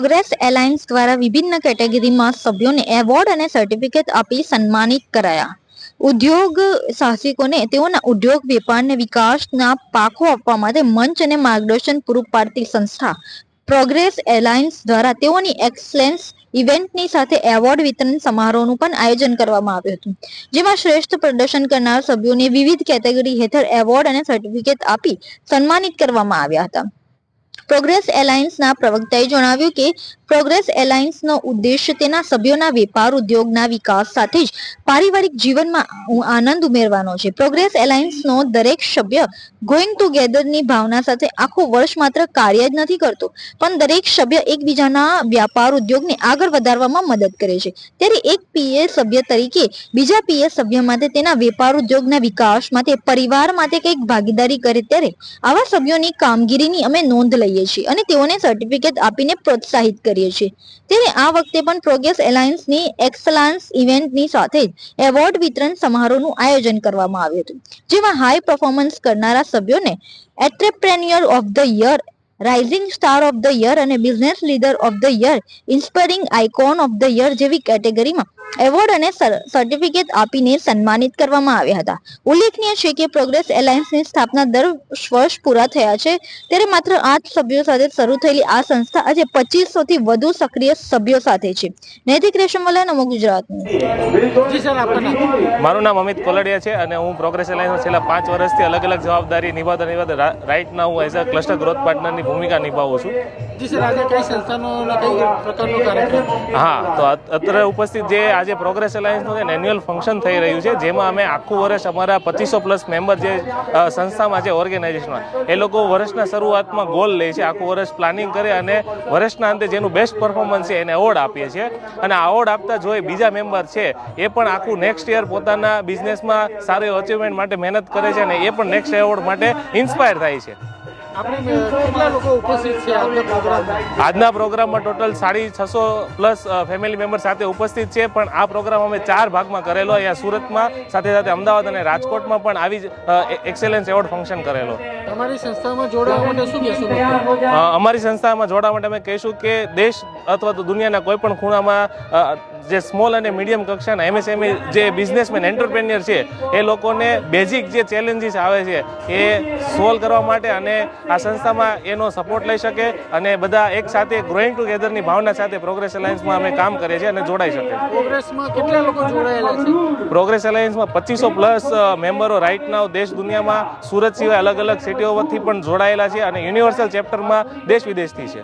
Progress alliance દ્વારા વિભિન્ન કેટેગરીમાં સભ્યોને એવોર્ડ અને સર્ટિફિકેટ આપી સન્માનિત કરાયા. ઉદ્યોગ સાહસિકોને તેઓના ઉદ્યોગ વેપારને વિકાસના પાકો આપવા માટે મંચ અને માર્ગદર્શન પૂરું પાડતી સંસ્થા પ્રોગ્રેસ એલાયન્સ દ્વારા તેઓની એક્સલેન્સ ઇવેન્ટની સાથે એવોર્ડ વિતરણ સમારોહનું પણ આયોજન કરવામાં આવ્યું હતું. જેમાં શ્રેષ્ઠ પ્રદર્શન કરનાર સભ્યોને વિવિધ કેટેગરી હેઠળ એવોર્ડ અને સર્ટિફિકેટ આપી સન્માનિત કરવામાં આવ્યા હતા. પ્રોગ્રેસ એલાયન્સના પ્રવક્તાએ જણાવ્યું કે પ્રોગ્રેસ એલાયન્સનો ઉદ્દેશ તેના સભ્યોના વેપાર, ઉદ્યોગના વિકાસ સાથે જ પારિવારિક જીવનમાં આનંદ ઉમેરવાનો છે. પ્રોગ્રેસ એલાયન્સનો દરેક સભ્ય ગોઈંગ ટુગેધરની ભાવના સાથે આખું વર્ષ માત્ર કાર્ય જ નથી કરતો, પણ દરેક સભ્ય એકબીજાના વ્યાપાર, ઉદ્યોગને આગળ વધારવામાં મદદ કરે છે. ત્યારે એક પીએ સભ્ય તરીકે બીજા પીએ સભ્ય માટે તેના વેપાર, ઉદ્યોગના વિકાસ માટે, પરિવાર માટે કંઈક ભાગીદારી કરે ત્યારે આવા સભ્યોની કામગીરીની અમે નોંધ લઈએ છીએ અને તેઓને સર્ટિફિકેટ આપીને પ્રોત્સાહિત કરીએ છીએ. ત્યારે આ વખતે પણ પ્રોગ્રેસ એલાયન્સની એક્સલન્સ ઇવેન્ટની સાથે જ એવોર્ડ વિતરણ સમારોહનું આયોજન કરવામાં આવ્યું હતું. જેમાં હાઈ પરફોર્મન્સ કરનારા સભ્યોને entrepreneur of the year rising star of the year અને business leader of the year inspiring icon of the year જેવી કેટેગરીમાં એવોર્ડ અને સર્ટિફિકેટ આપીને સન્માનિત કરવામાં આવ્યા હતા. ઉલ્લેખનીય છે કે પ્રોગ્રેસ એલાયન્સની સ્થાપના દર વર્ષ પૂરા થયા છે. ત્યારે માત્ર આઠ સભ્યો સાથે શરૂ થયેલી આ સંસ્થા આજે પચીસો થી વધુ સક્રિય સભ્યો સાથે છે. નૈતિક રેશમવાલા નમો ગુજરાત. જી સર આપનું નામ મારું નામ અમિત કોલડિયા છે અને હું પ્રોગ્રેસ એલાયન્સમાં છેલ્લા પાંચ વર્ષથી અલગ અલગ જવાબદારી નિભાવતા નિભાવતા રાઇટ ના હું એઝ અ ક્લસ્ટર ગ્રોથ પાર્ટનરની ભૂમિકા નિભાવું છું. જી સર આજે કઈ સંસ્થાનો અને કઈ પ્રકારનો કાર્યક્રમ? હા તો અત- અત્યારે ઉપસ્થિત જે આજે પ્રોગ્રેસ એલાયન્સનું જે એન્યુઅલ ફંક્શન થઈ રહ્યું છે, જેમાં અમે આખું વર્ષ અમારા પચીસો પ્લસ મેમ્બર જે સંસ્થામાં છે ઓર્ગેનાઇઝેશનમાં એ લોકો વર્ષના શરૂઆતમાં ગોલ લે છે, આખું વર્ષ પ્લાનિંગ કરે અને વર્ષના અંતે જેનું બેસ્ટ પરફોર્મન્સ છે એને એવોર્ડ આપીએ છીએ. અને આ એવોર્ડ આપતા જોઈ બીજા મેમ્બર છે, એ પણ આખું નેક્સ્ટ યર પોતાના બિઝનેસમાં સારું અચીવમેન્ટ માટે મહેનત કરે છે અને એ પણ નેક્સ્ટ એવોર્ડ માટે ઇન્સ્પાયર થાય છે. આજના પ્રોગ્રામમાં ટોટલ સાડી છસો પ્લસ ફેમિલી મેમ્બર સાથે ઉપસ્થિત છે. પણ આ પ્રોગ્રામ અમે ચાર ભાગમાં કરેલો. અહીંયા સુરતમાં સાથે સાથે અમદાવાદ અને રાજકોટમાં પણ આવી જ એક્સેલન્સ એવોર્ડ ફંક્શન કરેલો. અમારી સંસ્થામાં જોડાવા માટે શું કહેશો? અમારી સંસ્થામાં જોડાવા માટે અમે કહીશું કે દેશ અથવા તો દુનિયાના કોઈ પણ ખૂણામાં જે સ્મોલ અને મીડિયમ કક્ષાના એમએસએમઈ જે બિઝનેસમેન એન્ટરપ્રેન્યોર છે એ લોકોને બેઝિક જે ચેલેન્જીસ આવે છે એ સોલ્વ કરવા માટે અને આ સંસ્થામાં એનો સપોર્ટ લઈ શકે અને બધા એક સાથે ગ્રોઈંગ ટુગેધરની ભાવના સાથે પ્રોગ્રેસ એલાયન્સમાં અમે કામ કરીએ છીએ અને જોડાઈ શકે પ્રોગ્રેસમાં કેટલા લોકો જોડાયેલા છે? પ્રોગ્રેસ એલાયન્સમાં પચીસો પ્લસ મેમ્બરો રાઇટ નાવ દેશ દુનિયામાં સુરત સિવાય અલગ અલગ સિટીઓથી પણ જોડાયેલા છે અને યુનિવર્સલ ચેપ્ટરમાં દેશ વિદેશથી છે.